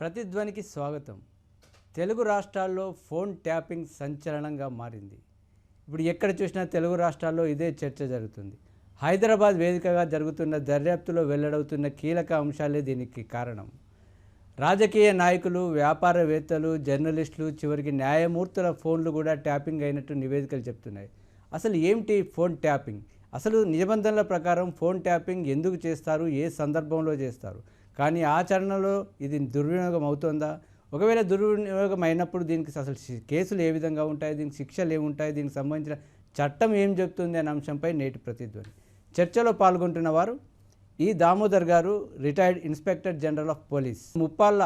ప్రతిధ్వనికి స్వాగతం. తెలుగు రాష్ట్రాల్లో phone tapping సంచలనంగా మారింది. ఇప్పుడు ఎక్కడ చూసినా తెలుగు రాష్ట్రాల్లో ఇదే చర్చ జరుగుతుంది. హైదరాబాద్ వేదికగా జరుగుతున్న దర్యాప్తులో వెల్లడవుతున్న కీలక అంశాలే దీనికి కారణం. రాజకీయ నాయకులు వ్యాపారవేత్తలు జర్నలిస్టులు చివరికి న్యాయమూర్తుల ఫోన్లు కూడా ట్యాపింగ్ అయినట్టు నివేదికలు చెప్తున్నాయి. అసలు ఏమిటి ఫోన్ ట్యాపింగ్? అసలు నిబంధనల ప్రకారం ఫోన్ ట్యాపింగ్ ఎందుకు చేస్తారు? ఏ సందర్భంలో చేస్తారు? కానీ ఆచరణలో ఇది దుర్వినియోగం అవుతుందా? ఒకవేళ దుర్వినియోగం అయినప్పుడు దీనికి అసలు కేసులు ఏ విధంగా ఉంటాయి? దీనికి శిక్షలు ఏముంటాయి? దీనికి సంబంధించిన చట్టం ఏం చెప్తుంది అనే అంశంపై నేటి ప్రతిధ్వని. చర్చలో పాల్గొంటున్న వారు ఈ దామోదర్ గారు retired inspector general of police. Muppalla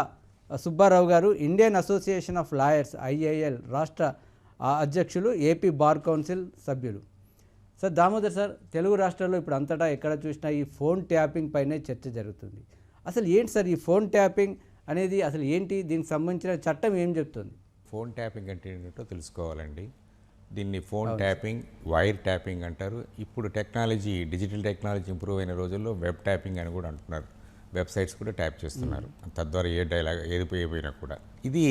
Subbarao గారు Indian association of lawyers IAL రాష్ట్ర అధ్యక్షులు ఏపీ బార్ కౌన్సిల్ సభ్యులు. సార్ దామోదర్ సార్ తెలుగు రాష్ట్రాల్లో ఇప్పుడు అంతటా ఎక్కడ చూసినా ఈ ఫోన్ ట్యాపింగ్ పైనే చర్చ జరుగుతుంది. అసలు ఏంటి సార్ ఈ ఫోన్ ట్యాపింగ్ అనేది అసలు ఏంటి? దీనికి సంబంధించిన చట్టం ఏం చెప్తుంది? ఫోన్ ట్యాపింగ్ అంటే ఏంటో తెలుసుకోవాలండి. దీన్ని ఫోన్ ట్యాపింగ్ వైర్ ట్యాపింగ్ అంటారు. ఇప్పుడు టెక్నాలజీ డిజిటల్ టెక్నాలజీ ఇంప్రూవ్ అయిన రోజుల్లో వెబ్ ట్యాపింగ్ అని కూడా అంటున్నారు. వెబ్సైట్స్ కూడా ట్యాప్ చేస్తున్నారు. తద్వారా ఏ డైలాగ్ ఏది పోయిపోయినా కూడా. ఇది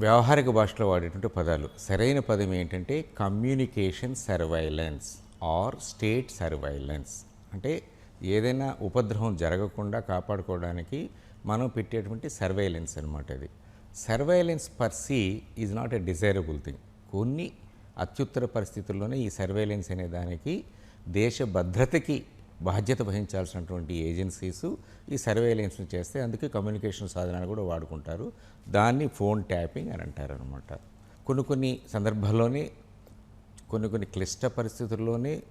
వ్యవహారిక భాషలో వాడేటువంటి పదాలు. సరైన పదం ఏంటంటే communication surveillance or state surveillance అంటే ఏదైనా ఉపద్రవం జరగకుండా కాపాడుకోవడానికి మనం పెట్టేటువంటి సర్వైలెన్స్ అనమాట ఇది. Surveillance per se is not a desirable thing. కొన్ని అత్యుత్తర పరిస్థితుల్లోనే ఈ సర్వైలెన్స్ అనే దానికి దేశ భద్రతకి బాధ్యత వహించాల్సినటువంటి ఏజెన్సీస్ ఈ సర్వేలెన్స్ని చేస్తే అందుకే కమ్యూనికేషన్ సాధనాలు కూడా వాడుకుంటారు. దాన్ని ఫోన్ ట్యాపింగ్ అని అంటారు అనమాట కొన్ని కొన్ని సందర్భాల్లోనే కొన్ని కొన్ని క్లిష్ట పరిస్థితుల్లోనే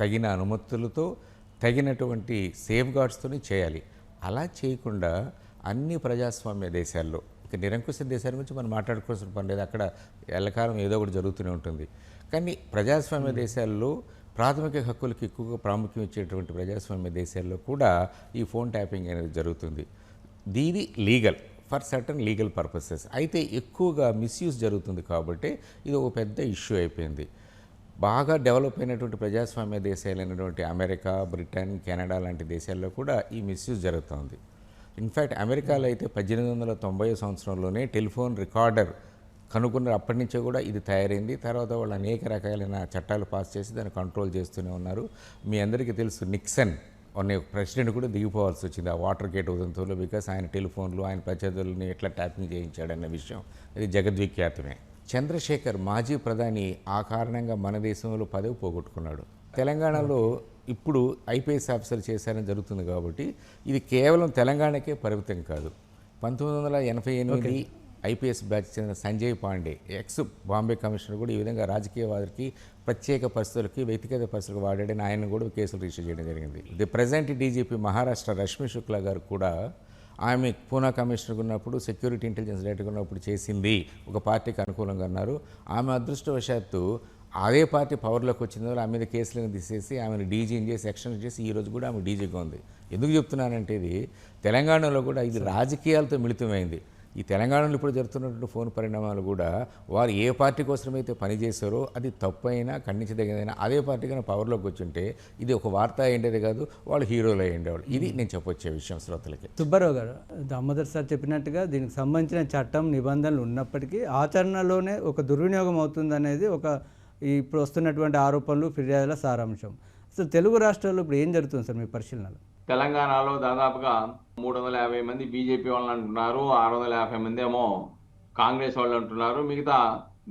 తగిన అనుమతులతో తగినటువంటి సేఫ్ గార్డ్స్తోనే చేయాలి. అలా చేయకుండా అన్ని ప్రజాస్వామ్య దేశాల్లో ఇక నిరంకుశ దేశాల గురించి మనం మాట్లాడుకోవాల్సిన పని లేదు. అక్కడ ఎల్లకాలం ఏదో ఒకటి జరుగుతూనే ఉంటుంది. కానీ ప్రజాస్వామ్య దేశాల్లో ప్రాథమిక హక్కులకు ఎక్కువగా ప్రాముఖ్యం ఇచ్చేటువంటి ప్రజాస్వామ్య దేశాల్లో కూడా ఈ ఫోన్ ట్యాపింగ్ అనేది జరుగుతుంది. దీని legal for certain legal purposes. అయితే ఎక్కువగా మిస్యూజ్ జరుగుతుంది కాబట్టి ఇది ఒక పెద్ద ఇష్యూ అయిపోయింది. బాగా డెవలప్ అయినటువంటి ప్రజాస్వామ్య దేశాలైనటువంటి అమెరికా బ్రిటన్ కెనడా లాంటి దేశాల్లో కూడా ఈ మిస్యూజ్ జరుగుతుంది. ఇన్ఫ్యాక్ట్ అమెరికాలో అయితే పద్దెనిమిది వందల తొంభై సంవత్సరంలోనే టెలిఫోన్ రికార్డర్ కనుక్కున్న అప్పటి నుంచే కూడా ఇది తయారైంది. తర్వాత వాళ్ళు అనేక రకాలైన చట్టాలు పాస్ చేసి దాన్ని కంట్రోల్ చేస్తూనే ఉన్నారు. మీ అందరికీ తెలుసు నిక్సన్ అనే ప్రెసిడెంట్ కూడా దిగిపోవాల్సి వచ్చింది ఆ వాటర్ గేట్ ఉదంతంలో బికాస్ ఆయన టెలిఫోన్లు ఆయన ప్రత్యర్థులని ఎట్లా ట్యాపింగ్ చేయించాడన్న విషయం. ఇది జగద్విఖ్యాతమే. చంద్రశేఖర్ మాజీ ప్రధాని ఆ కారణంగా మన దేశంలో పదవి పోగొట్టుకున్నాడు. తెలంగాణలో ఇప్పుడు ఐపీఎస్ ఆఫీసర్ చేశారని జరుగుతుంది కాబట్టి ఇది కేవలం తెలంగాణకే పరిమితం కాదు. పంతొమ్మిది వందల ఎనభై ఎనిమిది ఐపీఎస్ బ్యాచ్ చెందిన Sanjay Pandey ex Bombay commissioner కూడా ఈ విధంగా రాజకీయవాదికి ప్రత్యేక పరిస్థితులకి వ్యక్తిగత పరిస్థితులకు వాడాడని ఆయన కూడా కేసులు రిజిస్టర్ చేయడం జరిగింది. The present DGP Maharashtra Rashmi Shukla గారు కూడా ఆమె పూనా కమిషనర్ ఉన్నప్పుడు సెక్యూరిటీ ఇంటెలిజెన్స్ డైరెక్టర్ ఉన్నప్పుడు చేసింది. ఒక పార్టీకి అనుకూలంగా అన్నారు. ఆమె అదృష్టవశాత్తు అదే పార్టీ పవర్లోకి వచ్చిన వల్ల ఆమె మీద కేసులను తీసేసి ఆమెను డీజీని చేసి ఎక్స్టెండ్ చేసి ఈ రోజు కూడా ఆమె డీజీగా ఉంది. ఎందుకు చెప్తున్నానంటే ఇది తెలంగాణలో కూడా ఇది రాజకీయాలతో మిళితమైంది. ఈ తెలంగాణలో ఇప్పుడు జరుగుతున్నటువంటి ఫోన్ పరిణామాలు కూడా వారు ఏ పార్టీ కోసమైతే పనిచేశారో అది తప్పైనా ఖండించదగినైనా అదే పార్టీ కానీ పవర్లోకి వచ్చుంటే ఇది ఒక వార్త అయ్యేది కాదు వాళ్ళు హీరోలు అయ్యేవాళ్ళు ఇది నేను చెప్పొచ్చే విషయం శ్రోతలకి. సుబ్బారావు గారు దామోదర్ సార్ చెప్పినట్టుగా దీనికి సంబంధించిన చట్టం నిబంధనలు ఉన్నప్పటికీ ఆచరణలోనే ఒక దుర్వినియోగం అవుతుందనేది ఒక ఇప్పుడు వస్తున్నటువంటి ఆరోపణలు ఫిర్యాదుల సారాంశం. అసలు తెలుగు రాష్ట్రాల్లో ఇప్పుడు ఏం జరుగుతుంది సార్ మీ పరిశీలనలో? తెలంగాణలో దాదాపుగా మూడు వందల యాభై మంది బీజేపీ వాళ్ళు అంటున్నారు ఆరు వందల యాభై మంది ఏమో కాంగ్రెస్ వాళ్ళు అంటున్నారు. మిగతా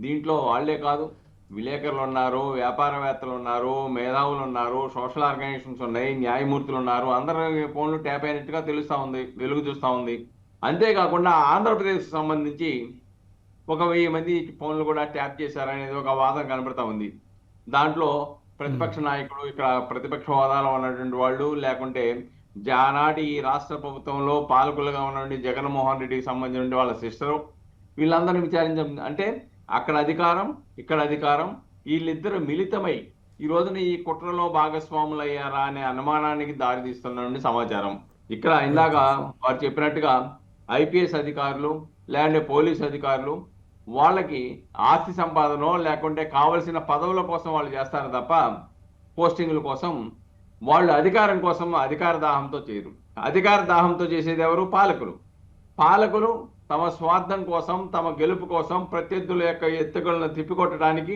దీంట్లో వాళ్ళే కాదు విలేకరులు ఉన్నారు వ్యాపారవేత్తలు ఉన్నారు మేధావులు ఉన్నారు సోషల్ ఆర్గనైజేషన్స్ ఉన్నాయి న్యాయమూర్తులు ఉన్నారు. అందరి ఫోన్లు ట్యాప్ అయినట్టుగా తెలుస్తూ ఉంది వెలుగు చూస్తూ ఉంది. అంతేకాకుండా ఆంధ్రప్రదేశ్ సంబంధించి ఒక వెయ్యి మంది ఫోన్లు కూడా ట్యాప్ చేశారనేది ఒక వాదన కనబడతా ఉంది. దాంట్లో ప్రతిపక్ష నాయకుడు ఇక్కడ ప్రతిపక్ష హోదాలో ఉన్నటువంటి వాళ్ళు లేకుంటే జానాటి ఈ రాష్ట్ర ప్రభుత్వంలో పాలకులుగా ఉన్నటువంటి జగన్మోహన్ రెడ్డికి సంబంధించిన వాళ్ళ సిస్టరు వీళ్ళందరినీ విచారించ అంటే అక్కడ అధికారం ఇక్కడ అధికారం వీళ్ళిద్దరు మిళితమై ఈ రోజున ఈ కుట్రలో భాగస్వాములు అయ్యారా అనే అనుమానానికి దారితీస్తున్న సమాచారం. ఇక్కడ ఇందాక వారు చెప్పినట్టుగా ఐపీఎస్ అధికారులు లేదంటే పోలీస్ అధికారులు వాళ్ళకి ఆస్తి సంపాదనో లేకుంటే కావలసిన పదవుల కోసం వాళ్ళు చేస్తారు తప్ప పోస్టింగ్ల కోసం వాళ్ళు అధికారం కోసం అధికార దాహంతో చేయరు. అధికార దాహంతో చేసేది ఎవరు? పాలకులు. పాలకులు తమ స్వార్థం కోసం తమ గెలుపు కోసం ప్రత్యర్థుల యొక్క ఎత్తుగలను తిప్పికొట్టడానికి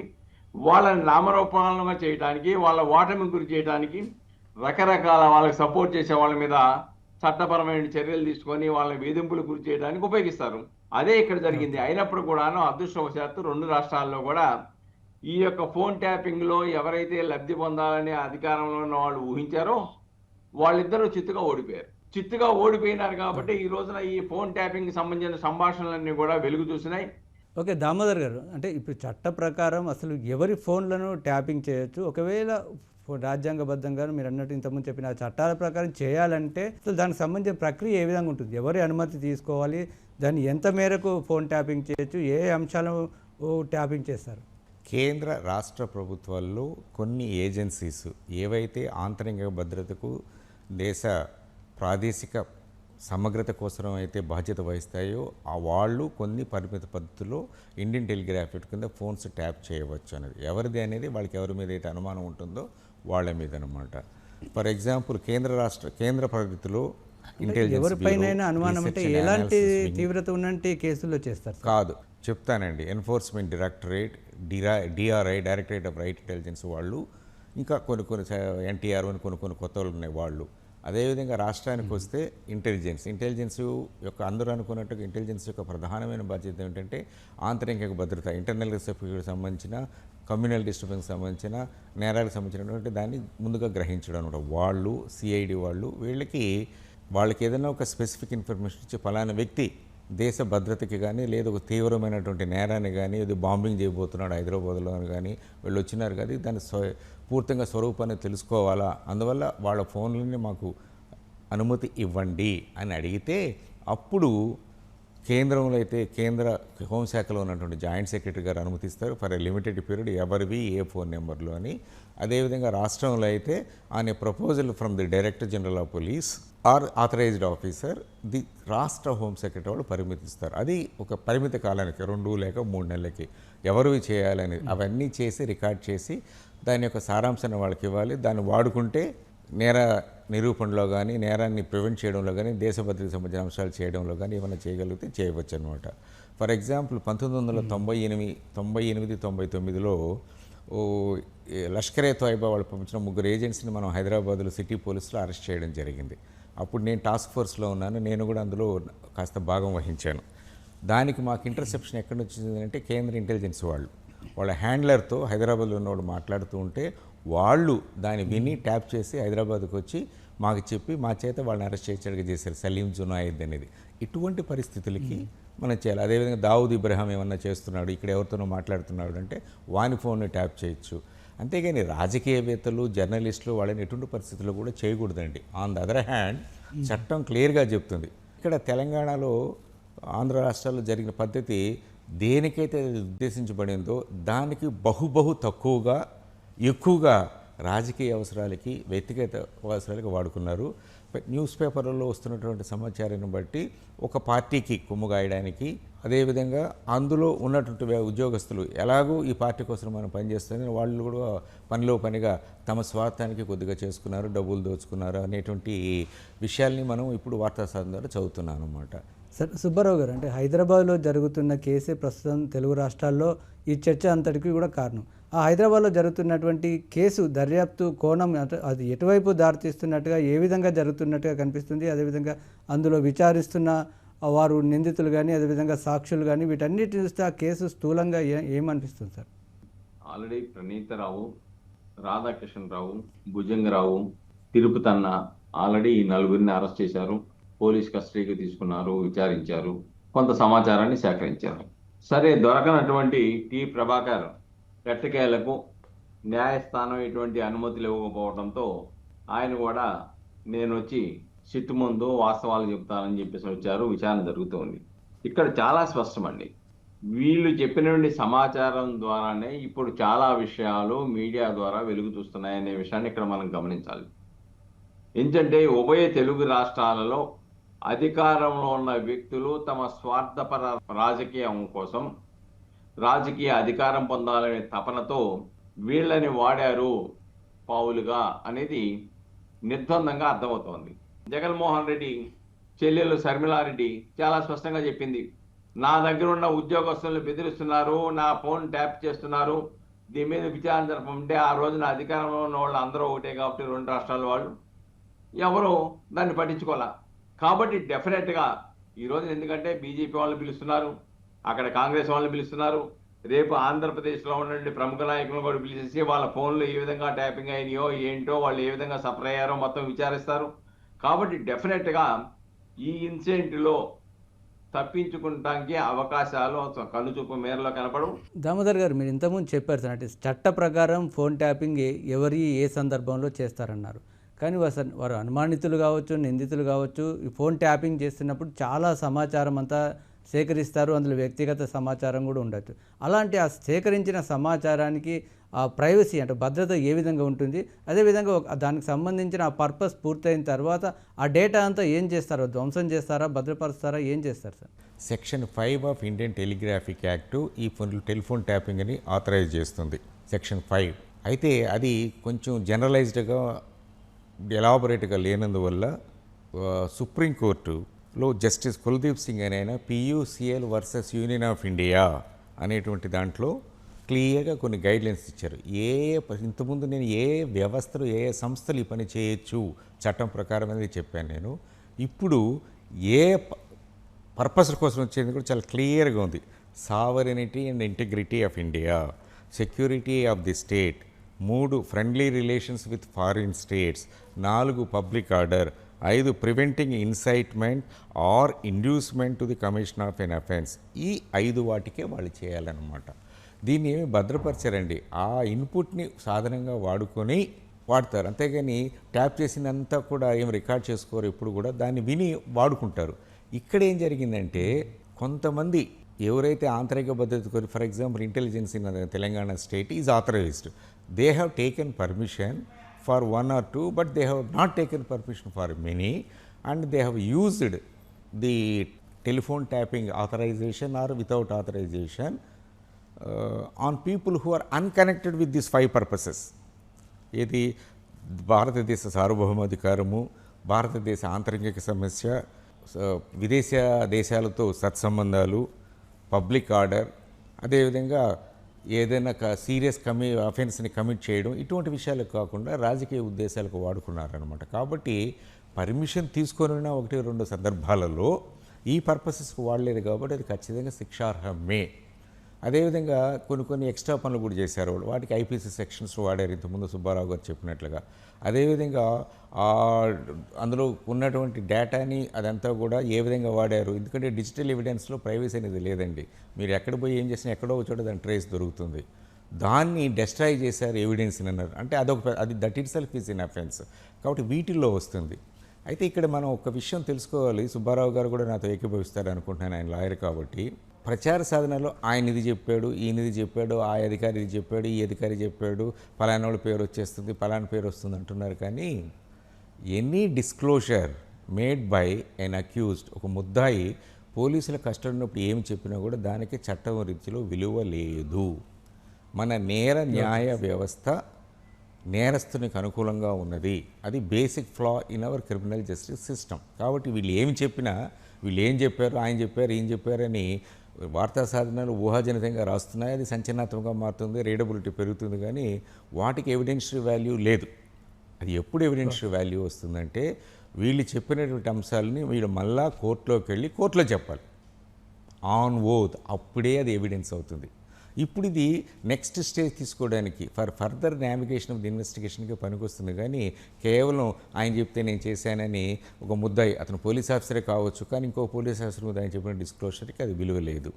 వాళ్ళని నామరూపాలుగా చేయడానికి వాళ్ళ ఓటమి గురి చేయడానికి రకరకాల వాళ్ళకి సపోర్ట్ చేసే వాళ్ళ మీద చట్టపరమైన చర్యలు తీసుకొని వాళ్ళని వేధింపులు గురి చేయడానికి ఉపయోగిస్తారు. అదే ఇక్కడ జరిగింది. అయినప్పుడు కూడాను అదృష్టవశాత్తు రెండు రాష్ట్రాల్లో కూడా ఈ యొక్క ఫోన్ ట్యాపింగ్లో ఎవరైతే లబ్ధి పొందాలని అధికారంలో ఉన్న వాళ్ళు ఊహించారో వాళ్ళిద్దరూ చిత్తుగా ఓడిపోయారు. చిత్తుగా ఓడిపోయినారు కాబట్టి ఈ రోజున ఈ ఫోన్ ట్యాపింగ్ సంబంధించిన సంభాషణలన్నీ కూడా వెలుగు చూసినాయి. ఓకే దామోదర్ గారు అంటే ఇప్పుడు చట్ట ప్రకారం అసలు ఎవరి ఫోన్లను ట్యాపింగ్ చేయొచ్చు? ఒకవేళ రాజ్యాంగబద్ధంగా మీరు అన్నట్టు ఇంతకుముందు చెప్పిన ఆ చట్టాల ప్రకారం చేయాలంటే అసలు దానికి సంబంధించిన ప్రక్రియ ఏ విధంగా ఉంటుంది? ఎవరి అనుమతి తీసుకోవాలి? దాన్ని ఎంత మేరకు ఫోన్ ట్యాపింగ్ చేయొచ్చు? ఏ అంశాలను ట్యాపింగ్ చేస్తారు? కేంద్ర రాష్ట్ర ప్రభుత్వాల్లో కొన్ని ఏజెన్సీస్ ఏవైతే ఆంతరిక భద్రతకు దేశ ప్రాదేశిక సమగ్రత కోసం అయితే బాధ్యత వహిస్తాయో ఆ వాళ్ళు కొన్ని పరిమిత పద్ధతిలో ఇండియన్ టెలిగ్రాఫ్ కింద ఫోన్స్ ట్యాప్ చేయవచ్చు అనేది ఎవరిది అనేది వాళ్ళకి ఎవరి మీద అయితే అనుమానం ఉంటుందో వాళ్ళ మీద అనమాట ఫర్ ఎగ్జాంపుల్ కేంద్ర రాష్ట్ర కేంద్ర ఎవరిపైనైనా బ్యూరో, అనుమానం అంటే ఎలాంటి తీవ్రత ఉన్నట్టు కేసుల్లో చేస్తారు? కాదు. చెప్తానండి. Enforcement directorate డిరా DRI directorate of right intelligence వాళ్ళు ఇంకా కొన్ని కొన్ని ఎన్టీఆర్ అని కొన్ని కొన్ని కొత్త వాళ్ళు ఉన్నాయి వాళ్ళు. అదేవిధంగా రాష్ట్రానికి వస్తే ఇంటెలిజెన్స్ ఇంటెలిజెన్స్ యొక్క అందరూ అనుకున్నట్టుగా ఇంటెలిజెన్స్ యొక్క ప్రధానమైన బాధ్యత ఏంటంటే ఆంతరిక భద్రత ఇంటర్నల్ సెక్యూరిటీకి సంబంధించిన కమ్యూనల్ డిస్టర్బెన్స్ సంబంధించిన నేరాలకు సంబంధించినటువంటి దాన్ని ముందుగా గ్రహించడం అనమాట. వాళ్ళు సిఐడి వాళ్ళు వీళ్ళకి వాళ్ళకి ఏదైనా ఒక స్పెసిఫిక్ ఇన్ఫర్మేషన్ ఇచ్చి ఫలానా వ్యక్తి దేశ భద్రతకి కానీ లేదా ఒక తీవ్రమైనటువంటి నేరాన్ని కానీ ఇది బాంబింగ్ చేయబోతున్నాడు హైదరాబాద్లో కానీ వీళ్ళు వచ్చినారు కానీ దాని స్వ పూర్తిగా స్వరూపాన్ని తెలుసుకోవాలా? అందువల్ల వాళ్ళ ఫోన్లని మాకు అనుమతి ఇవ్వండి అని అడిగితే అప్పుడు కేంద్రంలో అయితే కేంద్ర హోంశాఖలో ఉన్నటువంటి జాయింట్ సెక్రటరీ గారు అనుమతిస్తారు. ఫర్ ఎ లిమిటెడ్ పీరియడ్ ఎవరివి ఏ ఫోన్ నెంబర్లు అని. అదేవిధంగా రాష్ట్రంలో అయితే on a proposal from the director general of police or authorised officer the రాష్ట్ర హోమ్ సెక్రటరీ వాళ్ళు పరిమితిస్తారు. అది ఒక పరిమిత కాలానికి రెండు లేక మూడు నెలలకి. ఎవరివి చేయాలని అవన్నీ చేసి రికార్డ్ చేసి దాని యొక్క సారాంశాన్ని వాళ్ళకి ఇవ్వాలి. దాన్ని వాడుకుంటే నేర నిరూపణలో కానీ నేరాన్ని ప్రివెంట్ చేయడంలో కానీ దేశ భద్రతకు సంబంధించిన అంశాలు చేయడంలో కానీ ఏమైనా చేయగలిగితే చేయవచ్చు అనమాట ఫర్ ఎగ్జాంపుల్ పంతొమ్మిది వందల తొంభై ఎనిమిది తొంభై ఎనిమిది తొంభై తొమ్మిదిలో ఓ లష్కరే తోయిబా వాళ్ళు పంపించిన ముగ్గురు ఏజెంట్స్ని మనం హైదరాబాద్లో సిటీ పోలీసులు అరెస్ట్ చేయడం జరిగింది. అప్పుడు నేను టాస్క్ ఫోర్స్లో ఉన్నాను. నేను కూడా అందులో కాస్త భాగం వహించాను. దానికి మాకు ఇంటర్సెప్షన్ ఎక్కడి నుంచి వచ్చిందంటే కేంద్ర ఇంటెలిజెన్స్ వాళ్ళు. వాళ్ళ హ్యాండ్లర్తో హైదరాబాద్లో ఉన్నవాడు మాట్లాడుతూ ఉంటే వాళ్ళు దాన్ని విని ట్యాప్ చేసి హైదరాబాద్కి వచ్చి మాకు చెప్పి మా చేత వాళ్ళని అరెస్ట్ చేసేట్టుగా చేశారు. సలీం జునాయిద్ అనేది. ఇటువంటి పరిస్థితులకి మనం చేయాలి. అదేవిధంగా దావుద్ ఇబ్రహాం ఏమన్నా చేస్తున్నాడు ఇక్కడ ఎవరితోనో మాట్లాడుతున్నాడు అంటే వాని ఫోన్ని ట్యాప్ చేయొచ్చు. అంతేగాని రాజకీయవేత్తలు జర్నలిస్టులు వాళ్ళని ఎటువంటి పరిస్థితుల్లో కూడా చేయకూడదండి. ఆన్ ద అదర్ హ్యాండ్ చట్టం క్లియర్గా చెప్తుంది. ఇక్కడ తెలంగాణలో ఆంధ్ర రాష్ట్రాల్లో జరిగిన పద్ధతి దేనికైతే ఉద్దేశించబడిందో దానికి బహుబహు తక్కువగా ఎక్కువగా రాజకీయ అవసరాలకి వ్యక్తిగత అవసరాలకి వాడుకున్నారు. న్యూస్ పేపర్లలో వస్తున్నటువంటి సమాచారాన్ని బట్టి ఒక పార్టీకి కుమ్ముగాయడానికి అదేవిధంగా అందులో ఉన్నటువంటి ఉద్యోగస్తులు ఎలాగో ఈ పార్టీ కోసం మనం పనిచేస్తుంది వాళ్ళు కూడా పనిలో పనిగా తమ స్వార్థానికి కొద్దిగా చేసుకున్నారు డబ్బులు దోచుకున్నారు అనేటువంటి విషయాల్ని మనం ఇప్పుడు వార్తా సాధన ద్వారా చదువుతున్నాం అనమాట సార్ సుబ్బారావు గారు అంటే హైదరాబాద్లో జరుగుతున్న కేసే ప్రస్తుతం తెలుగు రాష్ట్రాల్లో ఈ చర్చ అంతటికి కూడా కారణం. ఆ హైదరాబాద్లో జరుగుతున్నటువంటి కేసు దర్యాప్తు కోణం అది ఎటువైపు దారితీస్తున్నట్టుగా ఏ విధంగా జరుగుతున్నట్టుగా కనిపిస్తుంది అదేవిధంగా అందులో విచారిస్తున్న వారు నిందితులు కానీ అదేవిధంగా సాక్షులు కానీ వీటన్నిటిని చూస్తే ఆ కేసు స్థూలంగా ఏమనిపిస్తుంది sir? Already Praneeth Rao Radhakrishna Rao Bhujanga Rao Tirupatanna already ఈ నలుగురిని అరెస్ట్ చేశారు. పోలీస్ కస్టడీకి తీసుకున్నారు విచారించారు. కొంత సమాచారాన్ని సేకరించారు. సరే దొరకనటువంటి టి ప్రభాకర్ ఎట్టకేలకు న్యాయస్థానం ఎటువంటి అనుమతులు ఇవ్వకపోవడంతో ఆయన కూడా నేను వచ్చి చిట్టు ముందు వాస్తవాలు చెప్తానని చెప్పేసి వచ్చారు. విచారణ జరుగుతోంది. ఇక్కడ చాలా స్పష్టమండి. వీళ్ళు చెప్పినటువంటి సమాచారం ద్వారానే ఇప్పుడు చాలా విషయాలు మీడియా ద్వారా వెలుగు చూస్తున్నాయనే విషయాన్ని ఇక్కడ మనం గమనించాలి. ఏంటంటే ఉభయ తెలుగు రాష్ట్రాలలో అధికారంలో ఉన్న వ్యక్తులు తమ స్వార్థపర రాజకీయం కోసం రాజకీయ అధికారం పొందాలనే తపనతో వీళ్ళని వాడారు పావులుగా అనేది నిర్ద్వందంగా అర్థమవుతోంది. జగన్మోహన్ రెడ్డి చెల్లెలు శర్మిలారెడ్డి చాలా స్పష్టంగా చెప్పింది. నా దగ్గర ఉన్న ఉద్యోగస్తులను బెదిరిస్తున్నారు నా ఫోన్ ట్యాప్ చేస్తున్నారు. దీని మీద విచారణ జరపమంటే ఆ రోజున అధికారంలో ఉన్న వాళ్ళు అందరూ ఒకటే కాబట్టి రెండు రాష్ట్రాల వాళ్ళు ఎవరు దాన్ని పట్టించుకోవాలా కాబట్టి డెఫినెట్గా ఈ రోజు ఎందుకంటే బీజేపీ వాళ్ళు పిలుస్తున్నారు అక్కడ కాంగ్రెస్ వాళ్ళని పిలుస్తున్నారు. రేపు ఆంధ్రప్రదేశ్లో ఉన్నటువంటి ప్రముఖ నాయకులను కూడా పిలిచేసి వాళ్ళ ఫోన్లు ఏ విధంగా ట్యాపింగ్ అయినాయో ఏంటో వాళ్ళు ఏ విధంగా సఫర్ అయ్యారో మొత్తం విచారిస్తారు. కాబట్టి డెఫినెట్గా ఈ ఇన్సిడెంట్లో తప్పించుకుంటానికి అవకాశాలు కనుచూపు మేరలో కనపడవు. దామోదర్ గారు మీరు ఇంతకుముందు చెప్పారు సార్ అంటే చట్ట ప్రకారం ఫోన్ ట్యాపింగ్ ఎవరి ఏ సందర్భంలో చేస్తారన్నారు. కానీ వారు వారు అనుమానితులు కావచ్చు నిందితులు కావచ్చు ఈ ఫోన్ ట్యాపింగ్ చేస్తున్నప్పుడు చాలా సమాచారం అంతా సేకరిస్తారు. అందులో వ్యక్తిగత సమాచారం కూడా ఉండొచ్చు. అలాంటి ఆ సేకరించిన సమాచారానికి ఆ ప్రైవసీ అంటే భద్రత ఏ విధంగా ఉంటుంది? అదేవిధంగా దానికి సంబంధించిన ఆ పర్పస్ పూర్తయిన తర్వాత ఆ డేటా అంతా ఏం చేస్తారో? ధ్వంసం చేస్తారా? భద్రపరుస్తారా? ఏం చేస్తారు sir? Section five of Indian telegraphic act ఈ ఫోన్లు టెలిఫోన్ ట్యాపింగ్ అని ఆథరైజ్ చేస్తుంది. Section five. అయితే అది కొంచెం జనరలైజ్డ్గా ఎలాబొరేట్గా లేనందువల్ల సుప్రీంకోర్టు లో జస్టిస్ కుల్దీప్ సింగ్ అని ఆయన PUCL versus union of India అనేటువంటి దాంట్లో క్లియర్గా కొన్ని గైడ్లైన్స్ ఇచ్చారు. ఏ ఇంతకుముందు నేను ఏ వ్యవస్థలు ఏ ఏ సంస్థలు ఈ పని చేయొచ్చు చట్టం ప్రకారం అనేది చెప్పాను నేను. ఇప్పుడు ఏ పర్పస్ కోసం వచ్చేది కూడా చాలా క్లియర్గా ఉంది. Sovereignty and integrity of India security of the state మూడు friendly relations with foreign states నాలుగు పబ్లిక్ ఆర్డర్ ఐదు preventing incitement or inducement to the commission of an offence. ఈ ఐదు వాటికే వాళ్ళు చేయాలన్నమాట. దీన్ని ఏమి భద్రపరచారండి? ఆ ఇన్పుట్ని సాధనంగా వాడుకొని వాడతారు. అంతేగాని ట్యాప్ చేసినంతా కూడా ఏం రికార్డ్ చేసుకోరు ఎప్పుడు కూడా దాన్ని విని వాడుకుంటారు. ఇక్కడ ఏం జరిగిందంటే కొంతమంది ఎవరైతే ఆంతరిక భద్రత కోరి for example intelligence in Telangana state is authorised. They have taken permission for one or two but they have not taken permission for many and they have used the telephone tapping authorisation or without authorisation on people who are unconnected with this five purposes ఇది భారతదేశ సార్వభౌమాధికారము భారతదేశ ఆంతరిక సమస్య స- విదేశ దేశాలతో సత్సంబంధాలు public order అదేవిధంగా ఏదైనా సీరియస్ కమి అఫెన్స్ని కమిట్ చేయడం ఇటువంటి విషయాలకు కాకుండా రాజకీయ ఉద్దేశాలకు వాడుకున్నారనమాట కాబట్టి పర్మిషన్ తీసుకొనినా ఒకటి రెండు సందర్భాలలో ఈ పర్పసెస్కి వాడలేదు కాబట్టి అది ఖచ్చితంగా శిక్షార్హమే. అదేవిధంగా కొన్ని కొన్ని ఎక్స్ట్రా పనులు కూడా చేశారు. వాళ్ళు వాటికి ఐపీసీ సెక్షన్స్ వాడారు. ఇంతకుముందు సుబ్బారావు గారు చెప్పినట్లుగా. అదేవిధంగా అందులో ఉన్నటువంటి డేటాని అదంతా కూడా ఏ విధంగా వాడారు? ఎందుకంటే డిజిటల్ ఎవిడెన్స్లో ప్రైవసీ అనేది లేదండి. మీరు ఎక్కడ పోయి ఏం చేసినా ఎక్కడో ఒక చోట దాని ట్రేస్ దొరుకుతుంది. దాన్ని డెస్ట్రాయ్ చేశారు ఎవిడెన్స్ని అన్నారు. అంటే అదొక అది that itself is in offence. కాబట్టి వీటిల్లో వస్తుంది. అయితే ఇక్కడ మనం ఒక విషయం తెలుసుకోవాలి. సుబ్బారావు గారు కూడా నాతో ఏకీభవిస్తారు అనుకుంటున్నాను ఆయన లాయర్ కాబట్టి. ప్రచార సాధనలో ఆయన ఇది చెప్పాడు ఈయన ఇది చెప్పాడు ఆ అధికారి ఇది చెప్పాడు ఈ అధికారి చెప్పాడు పలానోళ్ళ పేరు వచ్చేస్తుంది పలానా పేరు వస్తుంది అంటున్నారు. కానీ any disclosure made by an accused ఒక ముద్దాయి పోలీసుల కష్టం ఉన్నప్పుడు ఏమి చెప్పినా కూడా దానికి చట్టం రీతిలో విలువ లేదు. మన నేర న్యాయ వ్యవస్థ నేరస్తునికి అనుకూలంగా ఉన్నది. అది basic flaw in our criminal justice system. కాబట్టి వీళ్ళు ఏమి చెప్పినా వీళ్ళు ఏం చెప్పారు ఆయన చెప్పారు ఏం చెప్పారని వార్తా సాధనాలు ఊహాజనితంగా రాస్తున్నాయి అది సంచలనాత్మకంగా మారుతుంది రీడబిలిటీ పెరుగుతుంది కానీ వాటికి ఎవిడెన్షియల్ వాల్యూ లేదు. అది ఎప్పుడు ఎవిడెన్షియల్ వాల్యూ వస్తుందంటే వీళ్ళు చెప్పినటువంటి అంశాలని వీళ్ళు మళ్ళా కోర్టులోకి వెళ్ళి కోర్టులో చెప్పాలి. ఆన్ ఓత్ అప్పుడే అది ఎవిడెన్స్ అవుతుంది. ఇప్పుడు ఇది నెక్స్ట్ స్టేజ్ తీసుకోవడానికి for further navigation of the ఇన్వెస్టిగేషన్కి పనికొస్తుంది. కానీ కేవలం ఆయన చెప్తే నేను చేశానని ఒక ముద్దాయి అతను పోలీస్ ఆఫీసరే కావచ్చు కానీ ఇంకో పోలీస్ ఆఫీసర్ మీద ఆయన చెప్పిన డిస్క్లోజర్కి అది విలువ లేదు.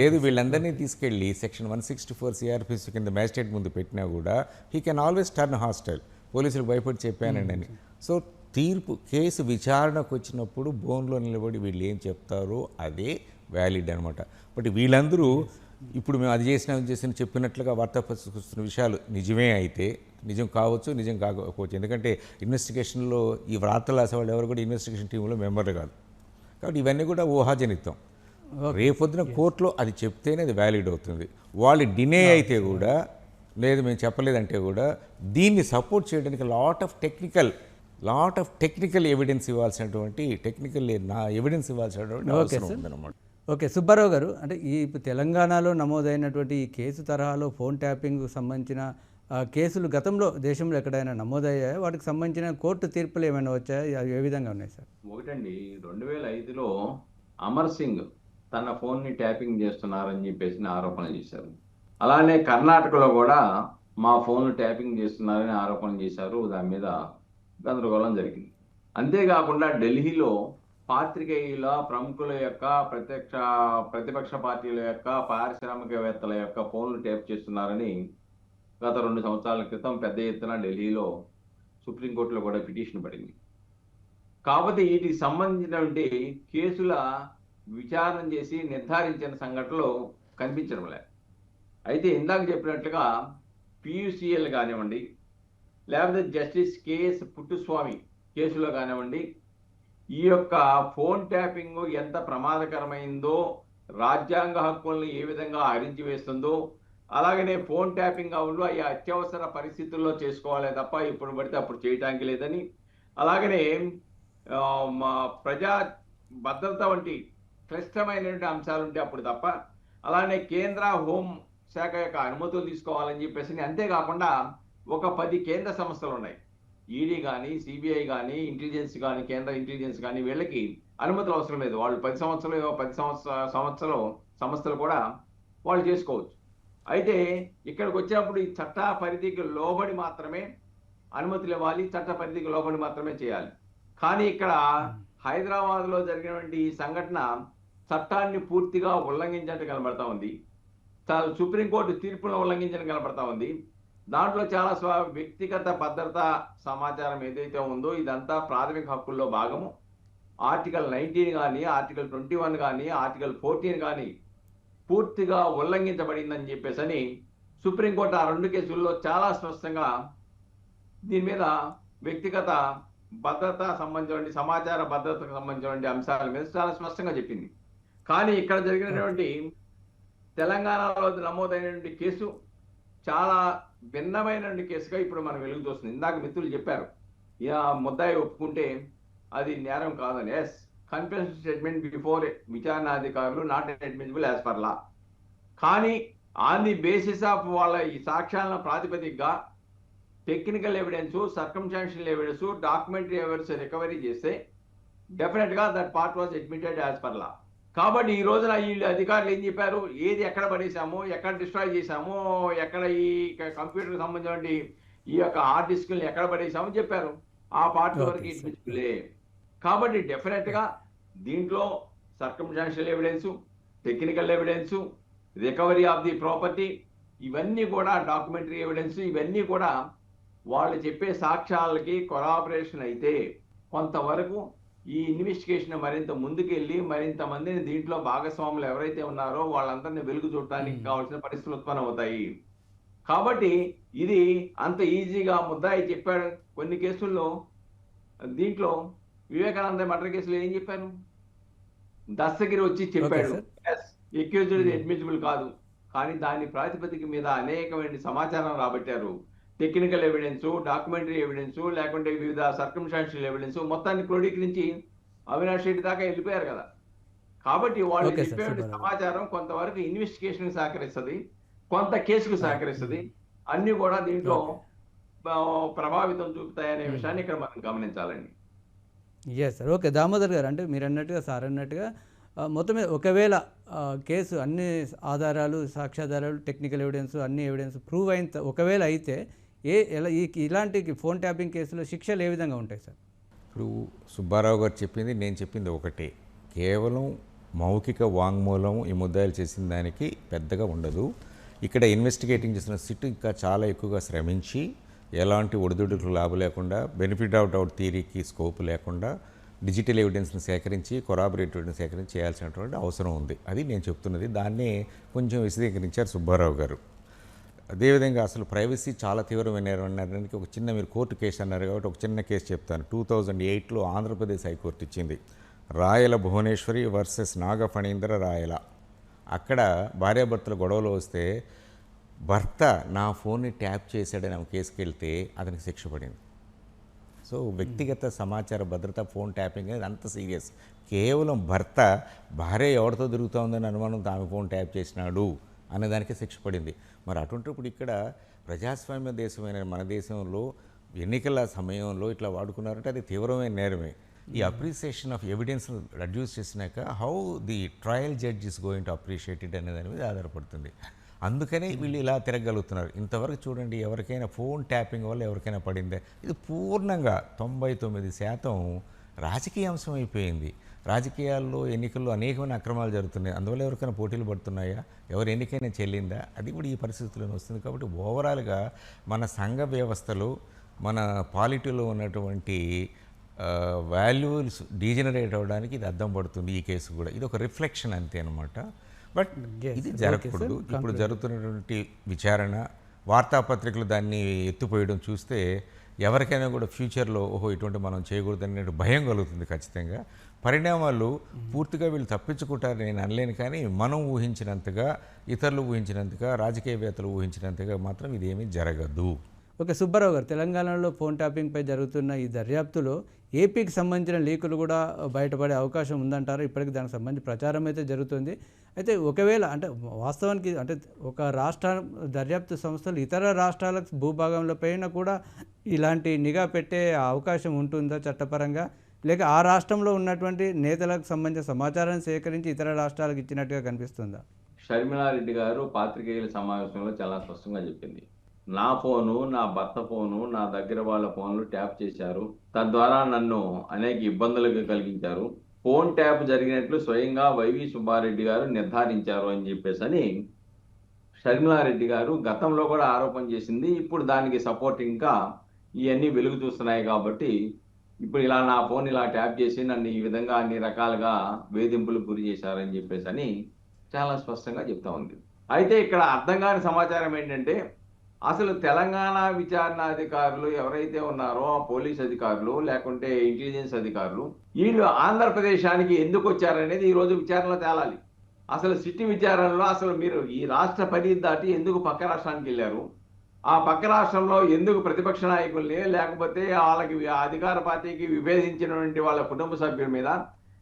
లేదు వీళ్ళందరినీ తీసుకెళ్ళి section one sixty four CrPC కింద మ్యాజిస్ట్రేట్ ముందు పెట్టినా కూడా he can always turn hostile. పోలీసులకు భయపడి చెప్పానండి అని సో తీర్పు కేసు విచారణకు వచ్చినప్పుడు బోన్లో నిలబడి వీళ్ళు ఏం చెప్తారో అదే వ్యాలిడ్ అనమాట బట్ వీళ్ళందరూ ఇప్పుడు మేము అది చేసిన చేసిన చెప్పినట్లుగా వార్తాపత్రిస్తున్న విషయాలు నిజమే అయితే నిజం కావచ్చు నిజం కాకపోవచ్చు. ఎందుకంటే ఇన్వెస్టిగేషన్లో ఈ వార్తలు రాసేవాళ్ళు ఎవరు కూడా ఇన్వెస్టిగేషన్ టీంలో మెంబర్లు కాదు. కాబట్టి ఇవన్నీ కూడా ఊహాజనితం. రేపొద్దున కోర్టులో అది చెప్తేనే అది వ్యాలిడ్ అవుతుంది. వాళ్ళు డినే అయితే కూడా లేదు మేము చెప్పలేదంటే కూడా దీన్ని సపోర్ట్ చేయడానికి lot of technical lot of technical evidence ఇవ్వాల్సినటువంటి టెక్నికల్ నా ఎవిడెన్స్ ఇవ్వాల్సినటువంటి అవసరం సార్. ఉందన్నమాట. ఓకే సుబ్బారావు గారు అంటే ఈ తెలంగాణలో నమోదైనటువంటి ఈ కేసు తరహాలో ఫోన్ ట్యాపింగ్కు సంబంధించిన కేసులు గతంలో దేశంలో ఎక్కడైనా నమోదయ్యాయా? వాటికి సంబంధించిన కోర్టు తీర్పులు ఏమైనా వచ్చాయా? అవి ఏ విధంగా ఉన్నాయి సార్? ఒకటండి రెండు వేల ఐదులో అమర్ సింగ్ తన ఫోన్ని ట్యాపింగ్ చేస్తున్నారని చెప్పేసి ఆరోపణలు చేశారు. అలానే కర్ణాటకలో కూడా మా ఫోన్ ట్యాపింగ్ చేస్తున్నారని ఆరోపణలు చేశారు. దాని మీద గందరగోళం జరిగింది. అంతేకాకుండా ఢిల్లీలో పాత్రికేయుల ప్రముఖుల యొక్క ప్రత్యక్ష ప్రతిపక్ష పార్టీల యొక్క పారిశ్రామికవేత్తల యొక్క ఫోన్లు టేప్ చేస్తున్నారని గత రెండు సంవత్సరాల క్రితం పెద్ద ఎత్తున ఢిల్లీలో సుప్రీంకోర్టులో కూడా పిటిషన్ పడింది. కాకపోతే వీటికి సంబంధించినటువంటి కేసుల విచారణ చేసి నిర్ధారించిన సంఘటనలు కనిపించడం లే అయితే ఇందాక చెప్పినట్లుగా పియుసిఎల్ కానివ్వండి లేకపోతే జస్టిస్ కేఎస్ పుట్టుస్వామి కేసులో కానివ్వండి ఈ యొక్క ఫోన్ ట్యాపింగ్ ఎంత ప్రమాదకరమైందో రాజ్యాంగ హక్కులను ఏ విధంగా హరించి వేస్తుందో అలాగనే ఫోన్ ట్యాపింగ్ అవులు అవి అత్యవసర పరిస్థితుల్లో చేసుకోవాలి తప్ప ఇప్పుడు పడితే అప్పుడు చేయటానికి లేదని. అలాగనే మా ప్రజా భద్రత వంటి క్లిష్టమైనటువంటి అంశాలు ఉంటే అప్పుడు తప్ప అలానే కేంద్ర హోం శాఖ యొక్క అనుమతులు తీసుకోవాలని చెప్పేసి అంతేకాకుండా ఒక పది కేంద్ర సంస్థలు ఉన్నాయి ఈడీ కానీ సిబిఐ కానీ ఇంటెలిజెన్స్ కానీ కేంద్ర ఇంటెలిజెన్స్ కానీ వీళ్ళకి అనుమతులు అవసరం లేదు. వాళ్ళు పది సంవత్సరాలు పది సంవత్సర సంవత్సరం సంస్థలు కూడా వాళ్ళు చేసుకోవచ్చు. అయితే ఇక్కడికి వచ్చినప్పుడు ఈ చట్ట పరిధికి లోబడి మాత్రమే అనుమతులు ఇవ్వాలి చట్ట పరిధికి లోబడి మాత్రమే చేయాలి. కానీ ఇక్కడ హైదరాబాద్లో జరిగినటువంటి ఈ సంఘటన చట్టాన్ని పూర్తిగా ఉల్లంఘించినట్టు కనబడతా ఉంది. సుప్రీంకోర్టు తీర్పును ఉల్లంఘించడం కనబడతా ఉంది. దాంట్లో చాలా స్వ వ్యక్తిగత భద్రత సమాచారం ఏదైతే ఉందో ఇదంతా ప్రాథమిక హక్కుల్లో భాగము. ఆర్టికల్ నైన్టీన్ కానీ ఆర్టికల్ ట్వంటీ వన్ కానీ ఆర్టికల్ ఫోర్టీన్ కానీ పూర్తిగా ఉల్లంఘించబడిందని చెప్పేసి అని సుప్రీంకోర్టు ఆ రెండు కేసుల్లో చాలా స్పష్టంగా దీని మీద వ్యక్తిగత భద్రత సంబంధించిన సమాచార భద్రతకు సంబంధించిన అంశాల మీద చాలా స్పష్టంగా చెప్పింది. కానీ ఇక్కడ జరిగినటువంటి తెలంగాణలో నమోదైనటువంటి కేసు చాలా భిన్నమైన కేసుగా ఇప్పుడు మనం వెలుగు చూస్తుంది ఇందాక మిత్రులు చెప్పారు. ఇక ముద్దాయి ఒప్పుకుంటే అది నేరం కాదని. Yes confession statement before విచారణాధికారులు not admissible as per law కానీ ఆన్ ది బేసిస్ ఆఫ్ వాళ్ళ ఈ సాక్ష్యాల ప్రాతిపదికగా technical evidence circumstantial evidence documentary evidence recovery చేస్తే డెఫినెట్గా that part was admitted as per law కాబట్టి ఈ రోజున వీళ్ళు అధికారులు ఏం చెప్పారు? ఏది ఎక్కడ పడేసామో ఎక్కడ డిస్ట్రాయ్ చేశామో ఎక్కడ ఈ కంప్యూటర్ సంబంధించిన ఈ యొక్క హార్డ్ డిస్క్ని ఎక్కడ పడేసామో చెప్పారు. ఆ పార్ట్ వరకు. ఇట్లే కాబట్టి డెఫినెట్గా దీంట్లో circumstantial evidence technical evidence recovery of the property ఇవన్నీ కూడా డాక్యుమెంటరీ ఎవిడెన్స్ ఇవన్నీ కూడా వాళ్ళు చెప్పే సాక్ష్యాలకి కొరాబరేషన్ అయితే కొంతవరకు ఈ ఇన్వెస్టిగేషన్ మరింత ముందుకెళ్ళి మరింత మందిని దీంట్లో భాగస్వాములు ఎవరైతే ఉన్నారో వాళ్ళందరినీ వెలుగు చూడటానికి. కావాల్సిన పరిస్థితులు ఉత్పన్నమవుతాయి. కాబట్టి ఇది అంత ఈజీగా ముద్దాయి చెప్పాడు. కొన్ని కేసుల్లో దీంట్లో వివేకానంద మర్డర్ కేసులో ఏం చెప్పారు? దస్తగిరి వచ్చి చెప్పాడు. Accused Hmm. అడ్మిసిబుల్ కాదు. కానీ దాని ప్రాతిపదిక మీద అనేకమైన సమాచారం రాబట్టారు. టెక్నికల్ ఎవిడెన్స్ డాక్యుమెంటరీ ఎవిడెన్స్ లేకుంటే వివిధ సర్కమ్స్టాన్షియల్ ఎవిడెన్స్ మొత్తాన్ని క్రోడీకరించి అవినాష్ రెడ్డి దాకా వెళ్ళిపోయారు కదా కాబట్టి వాళ్ళు. చెప్పే. సమాచారం కొంతవరకు ఇన్వెస్టిగేషన్ సహకరిస్తుంది కొంత కేసుకు సహకరిస్తుంది అన్ని కూడా దీంట్లో ప్రభావితం చూపుతాయనే. విషయాన్ని ఇక్కడ మనం గమనించాలండి yes sir okay Damodar garu అంటే మీరు అన్నట్టుగా సార్ అన్నట్టుగా మొత్తం ఒకవేళ కేసు అన్ని ఆధారాలు సాక్ష్యాధారాలు టెక్నికల్ ఎవిడెన్స్ అన్ని ఎవిడెన్స్ ప్రూవ్ అయిన ఒకవేళ అయితే ఏ ఎలా ఈ ఇలాంటి ఫోన్ ట్యాపింగ్ కేసులో శిక్షలు ఏ విధంగా ఉంటాయి సార్? ఇప్పుడు సుబ్బారావు గారు చెప్పింది నేను చెప్పింది ఒకటే. కేవలం మౌఖిక వాంగ్మూలం ఈ ముద్దాయిలు చేసిన దానికి పెద్దగా ఉండదు. ఇక్కడ ఇన్వెస్టిగేటింగ్ చేసిన సిట్ ఇంకా చాలా ఎక్కువగా శ్రమించి ఎలాంటి ఒడిదుడుకు లాభం లేకుండా బెనిఫిట్ ఆఫ్ డౌట్ థీరీకి స్కోప్ లేకుండా డిజిటల్ ఎవిడెన్స్ని సేకరించి కొరాబరేటివ్ని సేకరించి చేయాల్సినటువంటి అవసరం ఉంది. అది నేను చెప్తున్నది. దాన్నే కొంచెం విశదీకరించారు సుబ్బారావు గారు. అదేవిధంగా అసలు ప్రైవసీ చాలా తీవ్రమైన అనడానికి ఒక చిన్న మీరు కోర్టు కేసు అన్నారు కాబట్టి ఒక చిన్న కేసు చెప్తాను. టూ థౌజండ్ ఎయిట్లో ఆంధ్రప్రదేశ్ హైకోర్టు ఇచ్చింది. రాయల భువనేశ్వరి వర్సెస్ నాగ ఫణీంద్ర రాయల. అక్కడ భార్యాభర్తల గొడవలు వస్తే భర్త నా ఫోన్ని ట్యాప్ చేశాడని ఆమె కేసుకి వెళ్తే అతనికి శిక్ష పడింది. సో వ్యక్తిగత సమాచార భద్రత ఫోన్ ట్యాపింగ్ అనేది అంత సీరియస్. కేవలం భర్త భార్య ఎవరితో తిరుగుతోందని అనుమానంతో ఆమె ఫోన్ ట్యాప్ చేసినాడు. అనేదానికి శిక్ష పడింది. మరి అటువంటిప్పుడు ఇక్కడ ప్రజాస్వామ్య దేశమైన మన దేశంలో ఎన్నికల సమయంలో ఇట్లా వాడుకున్నారంటే అది తీవ్రమైన నేరమే. ఈ అప్రిసియేషన్ ఆఫ్ ఎవిడెన్స్ రెడ్యూస్ చేసినాక how the trial judge is going to appreciate it అనే దాని మీద ఆధారపడుతుంది. అందుకనే వీళ్ళు ఇలా తిరగలుగుతున్నారు. ఇంతవరకు చూడండి ఎవరికైనా ఫోన్ ట్యాపింగ్ వల్ల ఎవరికైనా పడిందే. ఇది పూర్ణంగా తొంభై తొమ్మిది శాతం రాజకీయ అంశం అయిపోయింది. రాజకీయాల్లో ఎన్నికల్లో అనేకమైన అక్రమాలు జరుగుతున్నాయి. అందువల్ల ఎవరికైనా పోటీలు పడుతున్నాయా? ఎవరు ఎన్నికైనా చెల్లిందా? అది కూడా ఈ పరిస్థితుల్లో వస్తుంది. కాబట్టి ఓవరాల్గా మన సంఘ వ్యవస్థలో మన పాలిటీలో ఉన్నటువంటి వాల్యూస్ డీజనరేట్ అవ్వడానికి ఇది అద్దం పడుతుంది ఈ కేసు కూడా. ఇది ఒక రిఫ్లెక్షన్ అంతే అనమాట బట్ ఇది జరగకూడదు. ఇప్పుడు జరుగుతున్నటువంటి విచారణ వార్తాపత్రికలు దాన్ని ఎత్తుపోయడం చూస్తే ఎవరికైనా కూడా ఫ్యూచర్లో ఓహో ఇటువంటి మనం చేయకూడదనే భయం కలుగుతుంది ఖచ్చితంగా. పరిణామాలు పూర్తిగా వీళ్ళు తప్పించుకుంటారు నేను అనలేను కానీ మనం ఊహించినంతగా ఇతరులు ఊహించినంతగా రాజకీయవేత్తలు ఊహించినంతగా మాత్రం ఇదేమీ జరగదు. ఓకే సుబ్బారావు గారు తెలంగాణలో ఫోన్ ట్యాపింగ్పై జరుగుతున్న ఈ దర్యాప్తులో ఏపీకి సంబంధించిన లీకులు కూడా బయటపడే అవకాశం ఉందంటారు. ఇప్పటికి దానికి సంబంధించి ప్రచారం అయితే జరుగుతుంది. అయితే ఒకవేళ అంటే వాస్తవానికి అంటే ఒక రాష్ట్ర దర్యాప్తు సంస్థలు ఇతర రాష్ట్రాలకు భూభాగంలో పైన కూడా ఇలాంటి నిఘా పెట్టే అవకాశం ఉంటుందా చట్టపరంగా? లేక ఆ రాష్ట్రంలో ఉన్నటువంటి నేతలకు సంబంధించిన సమాచారాన్ని సేకరించి ఇతర రాష్ట్రాలకు ఇచ్చినట్టుగా కనిపిస్తుందా? షర్మిలారెడ్డి గారు పాత్రికేయుల సమావేశంలో చాలా స్పష్టంగా చెప్పింది. నా ఫోను నా భర్త ఫోను నా దగ్గర వాళ్ళ ఫోన్లు ట్యాప్ చేశారు. తద్వారా నన్ను అనేక ఇబ్బందులకు కలిగించారు. ఫోన్ ట్యాప్ జరిగినట్లు స్వయంగా వైవి సుబ్బారెడ్డి గారు నిర్ధారించారు అని చెప్పేసి అని షర్మిలారెడ్డి గారు గతంలో కూడా ఆరోపణ చేసింది. ఇప్పుడు దానికి సపోర్ట్ ఇంకా ఇవన్నీ వెలుగు చూస్తున్నాయి కాబట్టి ఇప్పుడు ఇలా నా ఫోన్ ఇలా ట్యాప్ చేసి నన్ను ఈ విధంగా అన్ని రకాలుగా వేధింపులకు గురి చేశారని చెప్పేసి అని చాలా స్పష్టంగా చెప్తా ఉంది. అయితే ఇక్కడ అర్థం కాని సమాచారం ఏంటంటే అసలు తెలంగాణ విచారణ అధికారులు ఎవరైతే ఉన్నారో ఆ పోలీస్ అధికారులు లేకుంటే ఇంటెలిజెన్స్ అధికారులు వీళ్ళు ఆంధ్రప్రదేశానికి ఎందుకు వచ్చారనేది ఈ రోజు విచారణలో తేలాలి. అసలు సిటీ విచారణలో అసలు మీరు ఈ రాష్ట్ర పరిధి దాటి ఎందుకు పక్క రాష్ట్రానికి వెళ్ళారు? ఆ పక్క రాష్ట్రంలో ఎందుకు ప్రతిపక్ష నాయకుల్ని లేకపోతే వాళ్ళకి అధికార పార్టీకి విభేదించినటువంటి వాళ్ళ కుటుంబ సభ్యుల మీద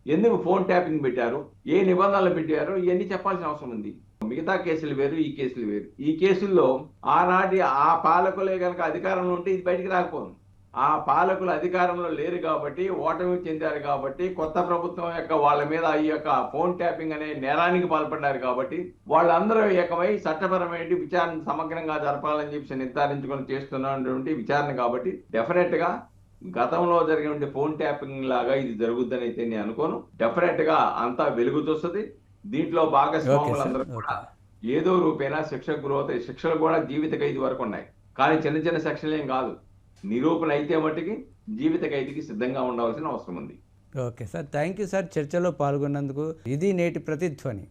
ఎందుకు ఫోన్ ట్యాపింగ్ పెట్టారు? ఏ నిబంధనలు పెట్టారు? ఇవన్నీ చెప్పాల్సిన అవసరం ఉంది. మిగతా కేసులు వేరు ఈ కేసులు వేరు. ఈ కేసుల్లో ఆనాటి ఆ పాలకులే కనుక అధికారంలో ఉంటే ఇది బయటికి రాకపోదు ఆ పాలకులు అధికారంలో లేరు కాబట్టి ఓటమి చెందారు కాబట్టి కొత్త ప్రభుత్వం యొక్క వాళ్ళ మీద ఈ యొక్క ఫోన్ ట్యాపింగ్ అనే నేరానికి పాల్పడ్డారు కాబట్టి వాళ్ళందరూ ఏకమై చట్టపరమైన విచారణ సమగ్రంగా జరపాలని చెప్పి నిర్ధారించుకొని చేస్తున్నటువంటి విచారణ కాబట్టి డెఫినెట్గా గతంలో జరిగిన ఫోన్ ట్యాపింగ్ లాగా ఇది జరుగుద్దని అయితే నేను అనుకోను. డెఫినెట్గా అంతా వెలుగు చూస్తుంది. దీంట్లో భాగస్వాములందరూ. కూడా ఏదో రూపేణా శిక్షకు గురవుతాయి శిక్షలు కూడా జీవిత ఖైదు వరకు ఉన్నాయి. కానీ చిన్న చిన్న శిక్షలు ఏం కాదు. నిరూపణ అయితే మట్టుకి జీవిత ఖైదుకి సిద్ధంగా ఉండవలసిన అవసరం ఉంది. Okay sir. Thank you sir చర్చలో పాల్గొన్నందుకు. ఇది నేటి ప్రతిధ్వని.